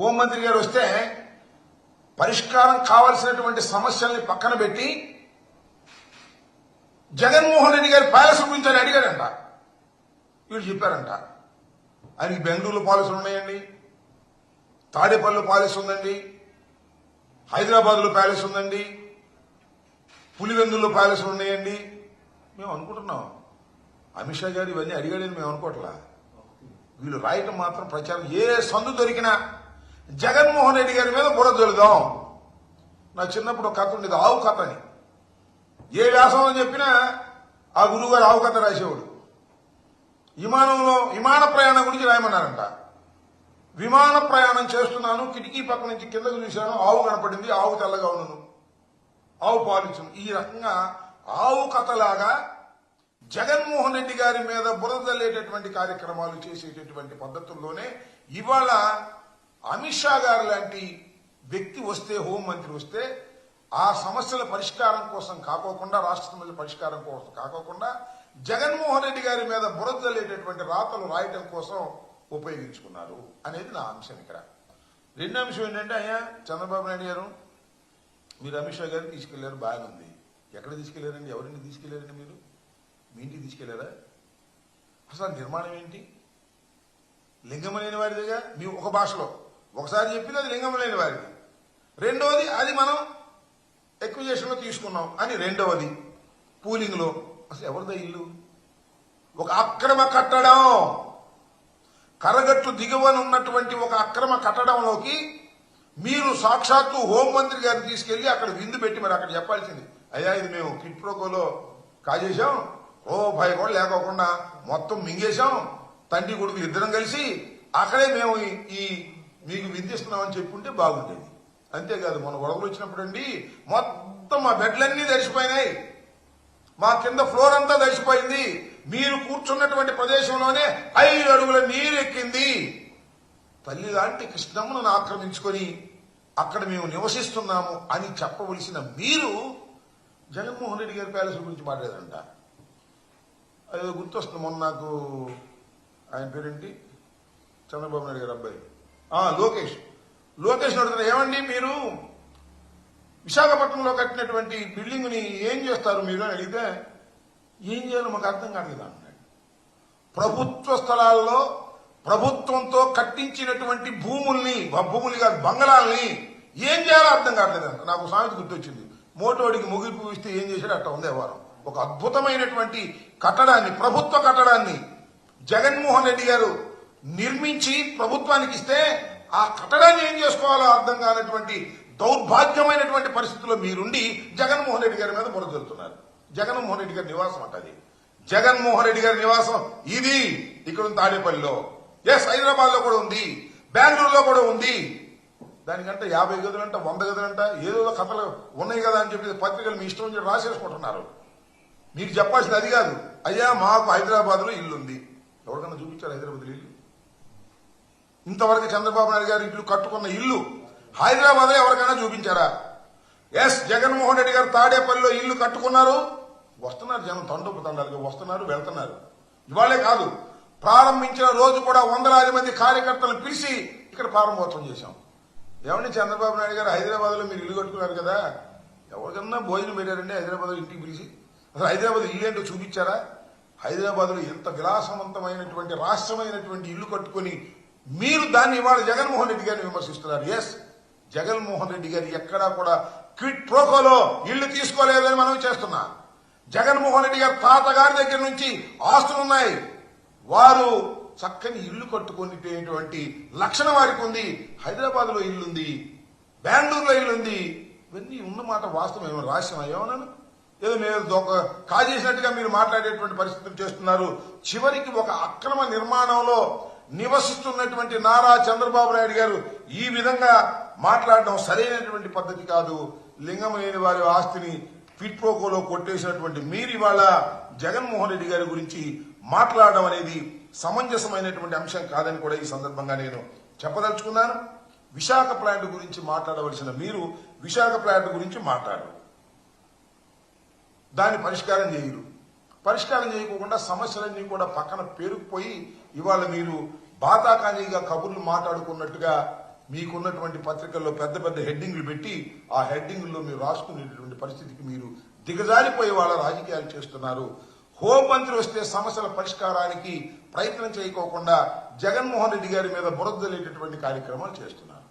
హోంమంత్రి గారు వస్తే పరిష్కారం కావలసినటువంటి సమస్యల్ని పక్కన పెట్టి జగన్మోహన్ రెడ్డి గారి ప్యాలెస్ గురించి అని అడిగాడంట. వీళ్ళు చెప్పారంట. ఆయనకి బెంగళూరులో పాలసీలు ఉన్నాయండి. తాడేపల్లిలో పాలసీ ఉందండి. హైదరాబాద్లో ప్యాలెస్ ఉందండి. పులివెందుల్లో ప్యాలెస్లు ఉన్నాయండి. మేము అనుకుంటున్నాం. అమిత్ షా గారు ఇవన్నీ అడిగాడని మేము అనుకోవట్లా. వీళ్ళు రాయటం మాత్రం ప్రచారం. ఏ సందు దొరికినా జగన్మోహన్ రెడ్డి గారి మీద బుర్ర జల్లుదాం. నా చిన్నప్పుడు కథ ఉండేది ఆవు కథ అని. ఏ వ్యాసం అని చెప్పినా ఆ గురువు గారు ఆవు కథ రాసేవాడు. విమానంలో విమాన ప్రయాణం గురించి రాయమన్నారంట. విమాన ప్రయాణం చేస్తున్నాను కిటికీ పక్క నుంచి కిందకు చూశాను ఆవు కనపడింది ఆవు తెల్లగా ఉన్నాను ఆవు పాలించను ఈ రకంగా ఆవు కథలాగా జగన్మోహన్ రెడ్డి గారి మీద బురదల్లేటటువంటి కార్యక్రమాలు చేసేటటువంటి పద్ధతుల్లోనే ఇవాళ అమిత్ షా గారు లాంటి వ్యక్తి వస్తే హోంమంత్రి వస్తే ఆ సమస్యల పరిష్కారం కోసం కాకోకుండా రాష్ట్ర సమస్యల పరిష్కారం కోసం కాకోకుండా జగన్మోహన్ రెడ్డి గారి మీద బురదల్లేటటువంటి రాతలు రాయటం కోసం ఉపయోగించుకున్నారు అనేది నా అంశం ఇక్కడ. రెండో అంశం ఏంటంటే అయ్యా చంద్రబాబు నాయుడు గారు మీరు అమిత్ షా గారిని తీసుకెళ్ళారు బాగానే ఉంది. ఎక్కడ తీసుకెళ్ళారండి? ఎవరిని తీసుకెళ్ళారండి మీరు? మీ ఇంటికి తీసుకెళ్ళారా? అసలు నిర్మాణం ఏంటి? లింగం లేని వారిదిగా మీ ఒక భాషలో. ఒకసారి చెప్పింది అది లింగం లేని వారికి రెండవది అది మనం ఎక్విజేషన్లో తీసుకున్నాం. అని రెండవది పూలింగ్లో అసలు ఎవరిదో ఇల్లు? ఒక అక్రమ కట్టడం. కరగట్టు దిగువన ఉన్నటువంటి ఒక అక్రమ కట్టడంలోకి మీరు సాక్షాత్తు హోంమంత్రి గారిని తీసుకెళ్ళి అక్కడ విందు పెట్టి మరి అక్కడ చెప్పాల్సింది. అయ్యా ఇది మేము కిట్ ప్రోకోలో కాజేశాం. ఓ భయ కూడా లేకోకుండా మొత్తం మింగేశాం. తండ్రి కొడుకులు ఇద్దరం కలిసి అక్కడే మేము ఈ మీకు విధిస్తున్నామని చెప్పుంటే బాగుండేది. అంతేకాదు మన గొడవలు వచ్చినప్పుడు అండి మొత్తం మా బెడ్లన్నీ తడిసిపోయినాయి. మా కింద ఫ్లోర్ అంతా తడిసిపోయింది. మీరు కూర్చున్నటువంటి ప్రదేశంలోనే ఐదు అడుగుల నీరు ఎక్కింది. తల్లి లాంటి కృష్ణమ్మను ఆక్రమించుకొని అక్కడ మేము నివసిస్తున్నాము అని చెప్పవలసిన మీరు జగన్మోహన్ రెడ్డి గారి ప్యాలెస్ గురించి మాట్లాడారంట. అదే గుర్తొస్తుంది మొన్న నాకు ఆయన పేరేంటి? చంద్రబాబు నాయుడు గారు అబ్బాయి. లోకేష్. లోకేష్ అడుగుతున్నారు ఏమండి మీరు? విశాఖపట్నంలో కట్టినటువంటి బిల్డింగ్ని ఏం చేస్తారు మీరు అని అడిగితే ఏం చేయాలో మాకు అర్థం కాలేదు అన్నాడు. ప్రభుత్వ స్థలాల్లో ప్రభుత్వంతో కట్టించినటువంటి భూముల్ని భూములు కాదు బంగళాల్ని ఏం చేయాలో అర్థం కావట్లేదు అంట. నాకు సామెత గుర్తొచ్చింది. మోటోడికి ముగింపు ఇస్తే ఏం చేశాడు? అట్ట ఉంది వారం ఒక అద్భుతమైనటువంటి కట్టడాన్ని ప్రభుత్వ కట్టడాన్ని జగన్మోహన్ రెడ్డి గారు నిర్మించి ప్రభుత్వానికి ఇస్తే ఆ కట్టడాన్ని ఏం చేసుకోవాలో అర్థం కానటువంటి దౌర్భాగ్యమైనటువంటి పరిస్థితుల్లో మీరుండి జగన్మోహన్ రెడ్డి గారి మీద బురదలుతున్నారు జగన్మోహన్ రెడ్డి గారి నివాసం అంట అది. జగన్మోహన్ రెడ్డి గారి నివాసం ఇది ఇక్కడ ఉంది తాడేపల్లిలో. ఎస్ హైదరాబాద్లో కూడా ఉంది. బెంగళూరులో కూడా ఉంది. దానికంటే యాభై గదులంట వంద గదులంట ఏదో కథలు ఉన్నాయి కదా అని చెప్పి పత్రికలు మీ ఇష్టం వచ్చి రాసేసుకుంటున్నారు. మీకు చెప్పాల్సింది అది కాదు. అయ్యా మాకు హైదరాబాద్లో ఇల్లు ఉంది ఎవరికన్నా చూపించారు హైదరాబాద్ ఇల్లు? ఇంతవరకు చంద్రబాబు నాయుడు గారు ఇల్లు కట్టుకున్న ఇల్లు హైదరాబాద్లో ఎవరికైనా చూపించారా? ఎస్ జగన్మోహన్ రెడ్డి గారు తాడేపల్లిలో ఇల్లు కట్టుకున్నారు. వస్తున్నారు జనం తండోపు తండాలుగా వస్తున్నారు వెళ్తున్నారు. ఇవాళే కాదు ప్రారంభించిన రోజు కూడా వందలాది మంది కార్యకర్తలను పిలిచి ఇక్కడ ప్రారంభోత్సవం చేశాం. ఏమండి చంద్రబాబు నాయుడు గారు హైదరాబాద్లో మీరు ఇల్లు కట్టుకున్నారు కదా? ఎవరికన్నా భోజనం పెట్టారండి హైదరాబాద్లో ఇంటికి పిలిచి? అసలు హైదరాబాద్ ఇల్లు ఏంటో చూపించారా? హైదరాబాద్లో ఎంత విలాసవంతమైనటువంటి రాష్ట్రమైనటువంటి ఇల్లు కట్టుకొని మీరు దాన్ని ఇవాళ జగన్మోహన్ రెడ్డి గారిని విమర్శిస్తున్నారు. ఎస్ జగన్మోహన్ రెడ్డి గారు ఎక్కడా కూడా క్విట్ ప్రోకోలో ఇల్లు తీసుకోలేదని మనం చేస్తున్నా. జగన్మోహన్ రెడ్డి గారు తాతగారి దగ్గర నుంచి ఆస్తులు ఉన్నాయి. వారు చక్కని ఇల్లు కట్టుకునేటువంటి లక్షణం వారికి ఉంది. హైదరాబాద్లో ఇల్లుంది బెంగళూరులో ఇల్లుంది. ఇవన్నీ ఉన్న మాట వాస్తవం ఏమో రాష్ట్రం ఏమన్నాను ఏదో మేము దొంగ కాజేసినట్టుగా మీరు మాట్లాడేటువంటి పరిస్థితులు చేస్తున్నారు. చివరికి ఒక అక్రమ నిర్మాణంలో నివసిస్తున్నటువంటి నారా చంద్రబాబు నాయుడు గారు ఈ విధంగా మాట్లాడడం సరైనటువంటి పద్ధతి కాదు. లింగం లేని వారి ఆస్తిని ఫిట్ ప్రోకోలో కొట్టేసినటువంటి మీరు ఇవాళ జగన్మోహన్ రెడ్డి గారి గురించి మాట్లాడడం అనేది సమంజసమైనటువంటి అంశం కాదని కూడా ఈ సందర్భంగా నేను చెప్పదలుచుకున్నాను. విశాఖ ప్లాంట్ గురించి మాట్లాడవలసిన మీరు విశాఖ ప్లాంట్ గురించి మాట్లాడరు. దాన్ని పరిష్కారం చేయరు. పరిష్కారం చేయకుండా సమస్యలన్నీ కూడా పక్కన పేరుకుపోయి ఇవాళ మీరు బాతాకానీగా కబుర్లు మాట్లాడుకున్నట్టుగా మీకున్నటువంటి పత్రికల్లో పెద్ద పెద్ద హెడ్డింగ్లు పెట్టి ఆ హెడ్డింగ్లో మీరు రాసుకునేటువంటి పరిస్థితికి మీరు దిగజారిపోయే వాళ్ళ రాజకీయాలు చేస్తున్నారు. హోంమంత్రి వస్తే సమస్యల పరిష్కారానికి ప్రయత్నం చేయకోకుండా జగన్మోహన్ రెడ్డి గారి మీద బురదలేటటువంటి కార్యక్రమాలు చేస్తున్నారు.